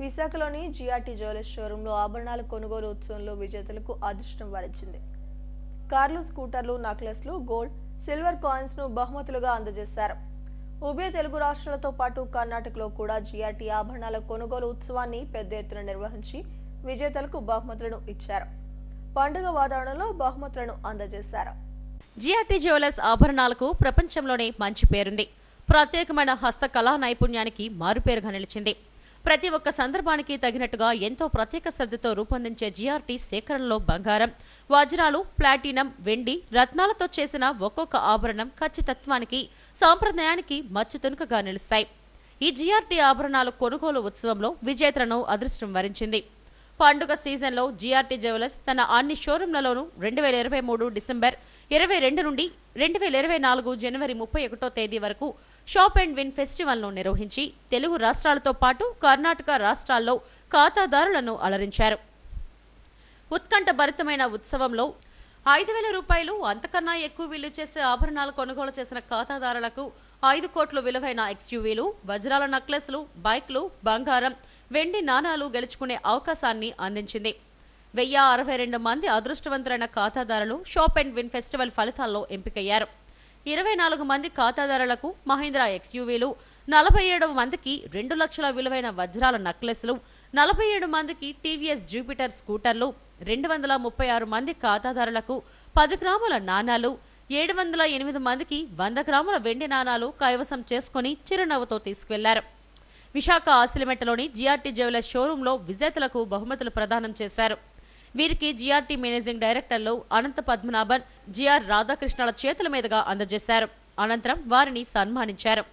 విశాఖలోని GRT jewellers షోరూంలో ఆభరణాల కొనుగోలు ఉత్సవంలో విజేతలకు అదృష్టం వరించింది. కార్లు స్కూటర్లు నక్లెస్లు గోల్డ్ సిల్వర్ కాయిన్స్ను బహుమతులుగా అందజేశారు. ఉభయ తెలుగు రాష్ట్రాలతో పాటు కర్ణాటకలో కూడా జిఆర్టీ ఆభరణాల కొనుగోలు ఉత్సవాన్ని పెద్ద ఎత్తున నిర్వహించి విజేతలకు బహుమతులను ఇచ్చారు. పండుగ వాతావరణంలో బహుమతులను అందజేశారు. జిఆర్టీ జ్యువెలర్స్ ఆభరణాలకు ప్రపంచంలోనే మంచి పేరుంది. ప్రత్యేకమైన హస్తకళా నైపుణ్యానికి మారుపేరుగా నిలిచింది. ప్రతి ఒక్క సందర్భానికి తగినట్టుగా ఎంతో ప్రత్యేక శ్రద్ధతో రూపొందించే జిఆర్టీ సేకరణలో బంగారం వజ్రాలు ప్లాటినం వెండి రత్నాలతో చేసిన ఒక్కొక్క ఆభరణం ఖచ్చితత్వానికి సాంప్రదాయానికి మచ్చు తునుకగా నిలుస్తాయి. ఈ జిఆర్టీ ఆభరణాల కొనుగోలు ఉత్సవంలో విజేతలను అదృష్టం వరించింది. పండుగ సీజన్లో జిఆర్టీ జ్యువెలర్స్ తన అన్ని షోరూంలలోనూ రెండు వేల ఇరవై మూడు డిసెంబర్ ఇరవై రెండు నుండి రెండు వేల ఇరవై నాలుగు జనవరి ముప్పై ఒకటో తేదీ వరకు షాప్ అండ్ విన్ ఫెస్టివల్ను నిర్వహించి తెలుగు రాష్ట్రాలతో పాటు కర్ణాటక రాష్ట్రాల్లో ఖాతాదారులను అలరించారు. ఉత్కంఠభరితమైన ఉత్సవంలో ఐదు వేల రూపాయలు అంతకన్నా ఎక్కువ విలువ చేసే ఆభరణాలు కొనుగోలు చేసిన ఖాతాదారులకు ఐదు కోట్ల విలువైన ఎక్స్యూవీలు వజ్రాల నక్లెస్లు బైక్లు బంగారం వెండి నాణాలు గెలుచుకునే అవకాశాన్ని అందించింది. వెయ్యి అరవై రెండు మంది అదృష్టవంతులైన ఖాతాదారులు షాప్ అండ్ విన్ ఫెస్టివల్ ఫలితాల్లో ఎంపికయ్యారు. ఇరవై నాలుగు మంది ఖాతాదారులకు మహీంద్రా ఎక్స్యూవీలు నలభై ఏడు మందికి రెండు లక్షల విలువైన వజ్రాల నక్లెస్లు నలభై ఏడు మందికి టీవీఎస్ జూపిటర్ స్కూటర్లు రెండు వందల ముప్పై ఆరు మంది ఖాతాదారులకు పది గ్రాముల నాణాలు ఏడు వందల ఎనిమిది మందికి వంద గ్రాముల వెండి నాణాలు కైవసం చేసుకుని చిరునవ్వుతో తీసుకెళ్ళారు. విశాఖ ఆసిలిమెట్టలోని జీఆర్టీ జ్యువెలర్స్ షోరూంలో విజేతలకు బహుమతులు ప్రదానం చేశారు. వీరికి జీఆర్టీ మేనేజింగ్ డైరెక్టర్లు అనంత పద్మనాభన్ జిఆర్ రాధాకృష్ణల చేతుల మీదుగా అందజేశారు. అనంతరం వారిని సన్మానించారు.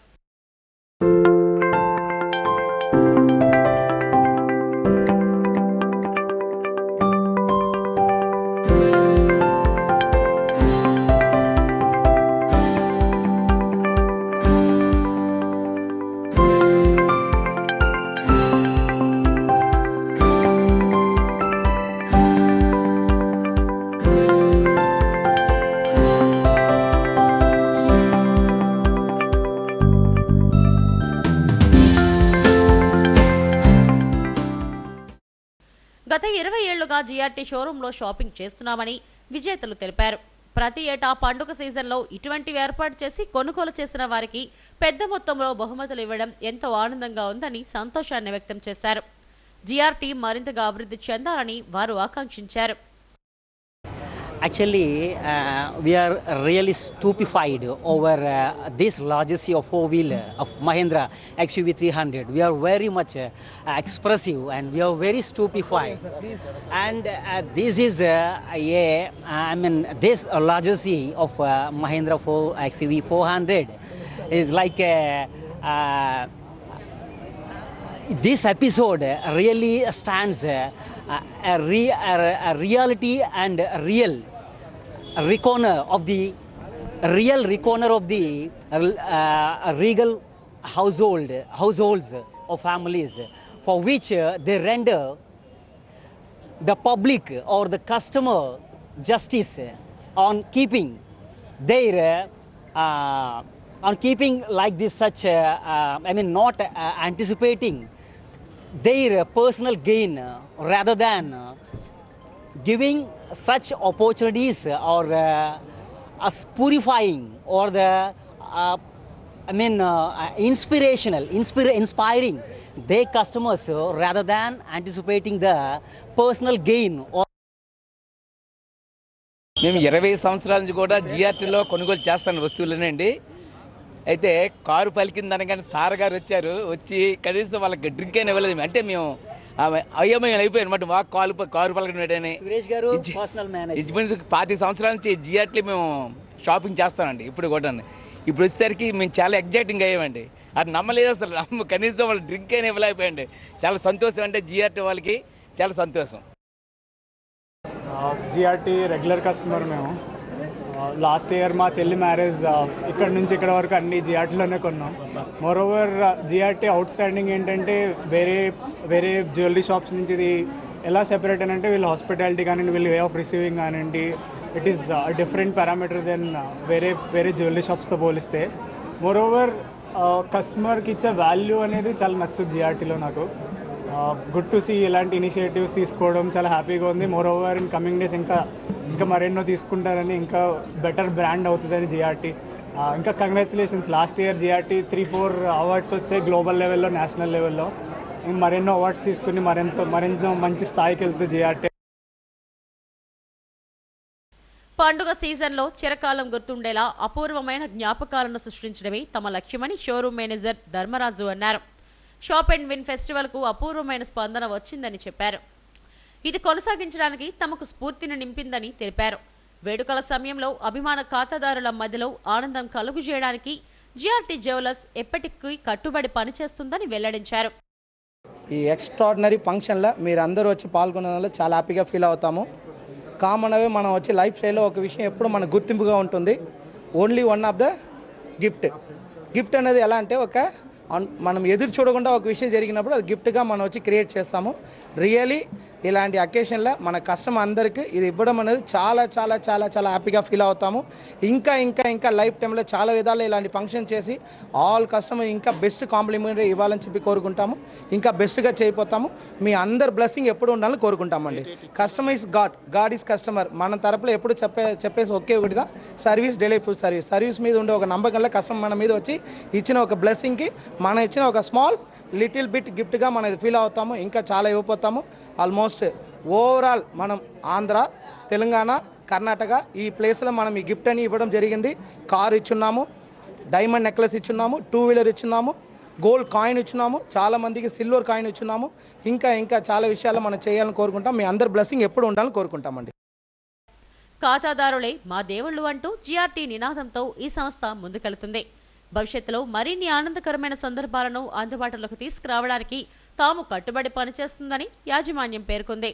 గత ఇరవై ఏళ్ళుగా జీఆర్టీ షోరూంలో షాపింగ్ చేస్తున్నామని విజేతలు తెలిపారు. ప్రతి ఏటా పండుగ సీజన్లో ఇటువంటివి ఏర్పాటు చేసి కొనుగోలు చేసిన వారికి పెద్ద మొత్తంలో బహుమతులు ఇవ్వడం ఎంతో ఆనందంగా ఉందని సంతోషాన్ని వ్యక్తం చేశారు. జీఆర్టీ మరింతగా అభివృద్ధి చెందాలని వారు ఆకాంక్షించారు. Actually, uh, we are really stupefied over uh, this legacy of four-wheeler of Mahindra XUV 300. We are very much uh, expressive and we are very stupefied. And uh, this is uh, I mean, this legacy of uh, Mahindra 4 XUV 400 is like a, uh, this episode really stands uh, a, re- a, a reality and a real recorder of the real recorder of the uh, regal household households or families for which uh, they render the public or the customer justice on keeping their uh, on keeping like this such uh, uh, I mean not uh, anticipating their uh, personal gain uh, rather than uh, giving such opportunities uh, or uh, as purifying or the uh, I mean uh, uh, inspirational inspira- inspiring their customers uh, rather than anticipating the personal gain or మేము ఇరవై సంవత్సరాల నుంచి కూడా జిఆర్టీలో కొనుగోలు చేస్తాను వస్తువులనండి అయితే car పలికింది అనగానే సార్ గారు వచ్చారు. వచ్చి కనీసం వాళ్ళకి డ్రింక్ అయినా ఇవ్వలేదు. అంటే మేము ఆమె అయోమయం అయిపోయాయి అనమాట మా కారు ప- కారు పలకడం సురేష్ గారు పర్సనల్ మేనేజర్. ఇంచుమించు పాతి సంవత్సరాల నుంచి జిఆర్టీ మేము షాపింగ్ చేస్తామండి ఇప్పుడు కూడా. ఇప్పుడు వచ్చేసరికి మేము చాలా ఎగ్జైటింగ్ అయ్యామండి. అది నమ్మలేదు అసలు. నమ్మ కనీసం వాళ్ళు డ్రింక్ అయినా ఇవ్వలేకపోయండి చాలా సంతోషం అంటే జిఆర్టీ వాళ్ళకి. చాలా సంతోషం. జిఆర్టీ రెగ్యులర్ కస్టమర్ మేము. లాస్ట్ ఇయర్ మా చెల్లి మ్యారేజ్ ఇక్కడ నుంచి ఇక్కడ వరకు అన్ని జిఆర్టీలోనే కొన్నాం. మోరోవర్ జిఆర్టీ అవుట్ స్టాండింగ్ ఏంటంటే వేరే వేరే జ్యువెలరీ షాప్స్ నుంచి ఇది ఎలా సెపరేట్ అని అంటే వీళ్ళు హాస్పిటాలిటీ కానివ్వండి వీళ్ళు వే ఆఫ్ రిసీవింగ్ కానివ్వండి it is different parameter then వేరే వేరే జ్యువెలరీ షాప్స్తో పోలిస్తే. మోరోవర్ కస్టమర్కి ఇచ్చే వాల్యూ అనేది చాలా నచ్చుద్ది జిఆర్టీలో నాకు. గుడ్ టు సీ ఇలాంటి ఇనిషియేటివ్స్ తీసుకోవడం చాలా హ్యాపీగా ఉంది. More over in coming days ఇంకా ఇంకా మరెన్నో తీసుకుంటారని ఇంకా బెటర్ బ్రాండ్ అవుతుందని జిఆర్టీ ఇంకా congratulations last year GRT three four awards వచ్చాయి గ్లోబల్ లెవెల్లో నేషనల్ లెవెల్లో మరెన్నో అవార్డ్స్ తీసుకుని మరెంతో మరెంతో మంచి స్థాయికి వెళ్తుంది జిఆర్టీ పండుగ సీజన్లో చిరకాలం గుర్తుండేలా అపూర్వమైన జ్ఞాపకాలను సృష్టించడమే తమ లక్ష్యమని షోరూమ్ మేనేజర్ ధర్మరాజు అన్నారు. షాప్ అండ్ విన్ ఫెస్టివల్కు అపూర్వమైన స్పందన వచ్చిందని చెప్పారు. ఇది కొనసాగించడానికి తమకు స్ఫూర్తిని నింపిందని తెలిపారు. వేడుకల సమయంలో అభిమాన ఖాతాదారుల మధ్యలో ఆనందం కలుగు చేయడానికి జిఆర్టీ జ్యువెలర్స్ ఎప్పటికీ కట్టుబడి పనిచేస్తుందని వెల్లడించారు. ఈ ఎక్స్ట్రాడినరీ ఫంక్షన్లో మీరు అందరూ వచ్చి పాల్గొనడంలో చాలా హ్యాపీగా ఫీల్ అవుతాము. కామన్ అవే మనం వచ్చి లైఫ్ స్టైల్లో ఒక విషయం ఎప్పుడు మన గుర్తింపుగా ఉంటుంది. Only one of the gift. Gift అనేది ఎలా అంటే ఒక మనం ఎదురు చూడకుండా ఒక విషయం జరిగినప్పుడు అది గిఫ్ట్గా మనం వచ్చి క్రియేట్ చేస్తాము. రియలీ ఇలాంటి అకేషన్లో మన కస్టమర్ అందరికీ ఇది ఇవ్వడం అనేది చాలా చాలా చాలా చాలా హ్యాపీగా ఫీల్ అవుతాము. ఇంకా ఇంకా ఇంకా లైఫ్ టైంలో చాలా విధాలు ఇలాంటి ఫంక్షన్ చేసి ఆల్ కస్టమర్ ఇంకా బెస్ట్ కాంప్లిమెంట్ ఇవ్వాలని చెప్పి కోరుకుంటాము. ఇంకా బెస్ట్గా చేయిపోతాము. మీ అందరి బ్లెస్సింగ్ ఎప్పుడు ఉండాలని కోరుకుంటామండి. Customer is god. God is customer. మన తరపులో ఎప్పుడు చెప్పే చెప్పేసి ఒకే ఒకటిదా? Service delivery service. సర్వీస్ మీద ఉండే ఒక నమ్మకంలో కస్టమర్ మన మీద వచ్చి ఇచ్చిన ఒక బ్లెస్సింగ్కి మనం ఇచ్చిన ఒక స్మాల్ లిటిల్ బిట్ గిఫ్ట్గా మనం ఇది ఫీల్ అవుతాము. ఇంకా చాలా ఇవ్వబోతాము. ఆల్మోస్ట్ ఓవరాల్ మనం ఆంధ్ర తెలంగాణ కర్ణాటక ఈ ప్లేస్లో మనం ఈ గిఫ్ట్ అని ఇవ్వడం జరిగింది. కారు ఇచ్చున్నాము డైమండ్ నెక్లెస్ ఇచ్చున్నాము టూ వీలర్ ఇచ్చున్నాము గోల్డ్ కాయిన్ ఇచ్చున్నాము చాలా మందికి సిల్వర్ కాయిన్ ఇచ్చున్నాము. ఇంకా ఇంకా చాలా విషయాలు మనం చేయాలని కోరుకుంటాం. మీ అందరి బ్లెస్సింగ్ ఎప్పుడు ఉండాలని కోరుకుంటామండి. ఖాతాదారులే మా దేవుళ్ళు అంటూ జీఆర్టీ నినాదంతో ఈ సంస్థ ముందుకెళ్తుంది. భవిష్యత్తులో మరిన్ని ఆనందకరమైన సందర్భాలను అందుబాటులోకి తీసుకురావడానికి తాము కట్టుబడి పనిచేస్తుందని యాజమాన్యం పేర్కొంది.